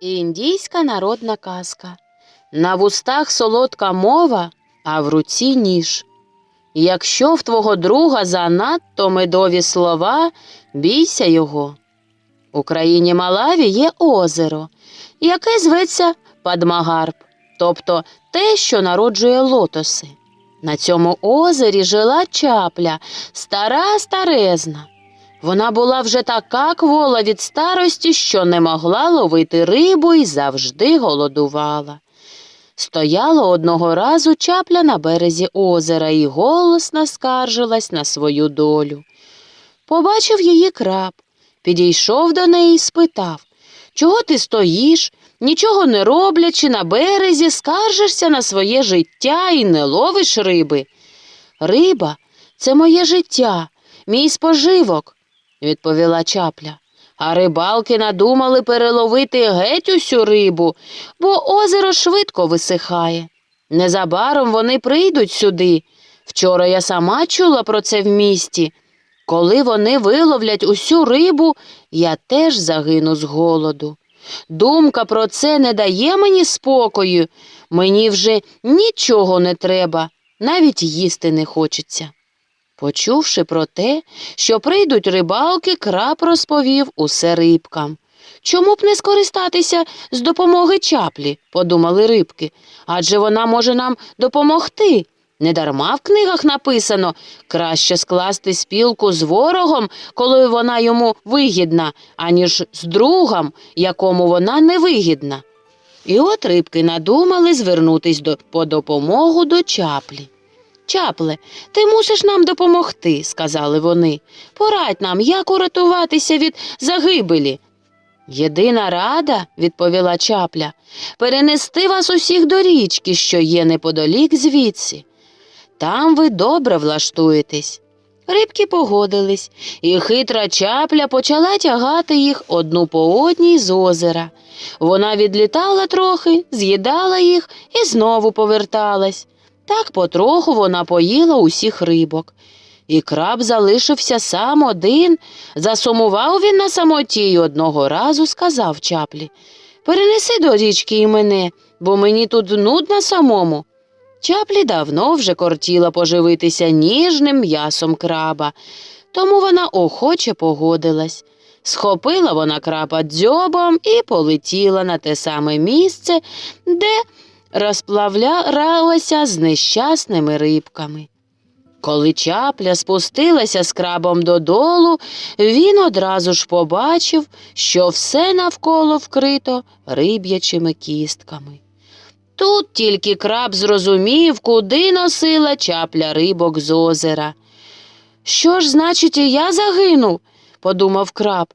Індійська народна казка. На вустах солодка мова, а в руці ніж. Якщо в твого друга занадто медові слова, бійся його. У країні Малаві є озеро, яке зветься Падмагарб, тобто те, що народжує лотоси. На цьому озері жила чапля, стара старезна. Вона була вже така квола від старості, що не могла ловити рибу і завжди голодувала. Стояла одного разу чапля на березі озера і голосно скаржилась на свою долю. Побачив її краб, підійшов до неї і спитав Чого ти стоїш, нічого не роблячи на березі, скаржишся на своє життя і не ловиш риби? Риба це моє життя, мій споживок, відповіла чапля. А рибалки надумали переловити геть усю рибу, бо озеро швидко висихає. Незабаром вони прийдуть сюди. Вчора я сама чула про це в місті. Коли вони виловлять усю рибу, я теж загину з голоду. Думка про це не дає мені спокою. Мені вже нічого не треба, навіть їсти не хочеться. Почувши про те, що прийдуть рибалки, краб розповів усе рибкам. Чому б не скористатися з допомоги чаплі, подумали рибки, адже вона може нам допомогти. Недарма в книгах написано краще скласти спілку з ворогом, коли вона йому вигідна, аніж з другом, якому вона невигідна. І от рибки надумали звернутись по допомогу до чаплі. Чапле, ти мусиш нам допомогти, сказали вони. Порадь нам, як урятуватися від загибелі. Єдина рада, відповіла чапля, перенести вас усіх до річки, що є неподалік звідси. Там ви добре влаштуєтесь. Рибки погодились, і хитра чапля почала тягати їх одну по одній з озера. Вона відлітала трохи, з'їдала їх і знову поверталась. Так потроху вона поїла усіх рибок. І краб залишився сам один. Засумував він на самоті й одного разу сказав чаплі Перенеси до річки і мене, бо мені тут нудно самому. Чаплі давно вже кортіла поживитися ніжним м'ясом краба, тому вона охоче погодилась. Схопила вона краба дзьобом і полетіла на те саме місце, де розплавлялася з нещасними рибками. Коли чапля спустилася з крабом додолу, він одразу ж побачив, що все навколо вкрито риб'ячими кістками. Тут тільки краб зрозумів, куди носила чапля рибок з озера. Що ж, значить, і я загинув, подумав краб.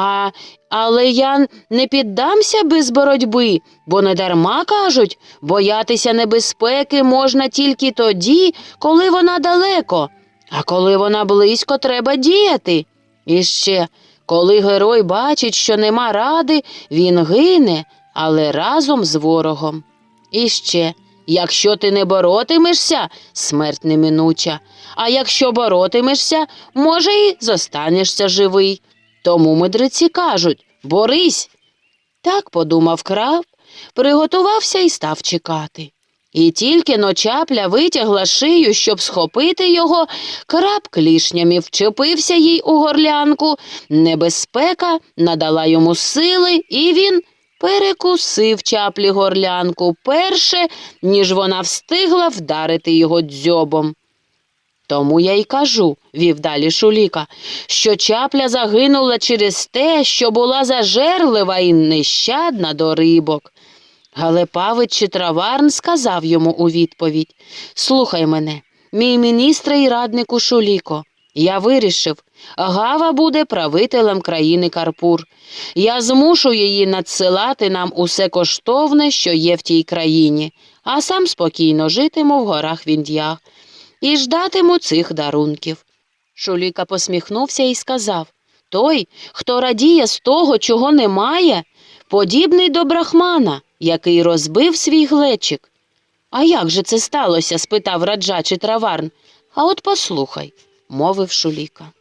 А, але я не піддамся без боротьби, бо не дарма кажуть, боятися небезпеки можна тільки тоді, коли вона далеко, а коли вона близько, треба діяти. І ще, коли герой бачить, що нема ради, він гине, але разом з ворогом. І ще, якщо ти не боротимешся, смерть неминуча, а якщо боротимешся, може, і зостанешся живий. Тому мудреці кажуть борись. Так подумав краб, приготувався і став чекати. І тільки ночапля витягла шию, щоб схопити його, краб клішнями вчепився їй у горлянку, небезпека надала йому сили, і він перекусив чаплі горлянку перше, ніж вона встигла вдарити його дзьобом. Тому я й кажу, вів далі Шуліка, що чапля загинула через те, що була зажерлива і нещадна до рибок. Галепавич чи траварн сказав йому у відповідь Слухай мене, мій міністре і раднику Шуліко. Я вирішив, Гава буде правителем країни Карпур. Я змушу її надсилати нам усе коштовне, що є в тій країні, а сам спокійно житиму в горах Вінд'ях і ждатиму цих дарунків. Шуліка посміхнувся і сказав Той, хто радіє з того, чого немає, подібний до брахмана, який розбив свій глечик. А як же це сталося? спитав раджа чи траварн. А от послухай, мовив Шуліка.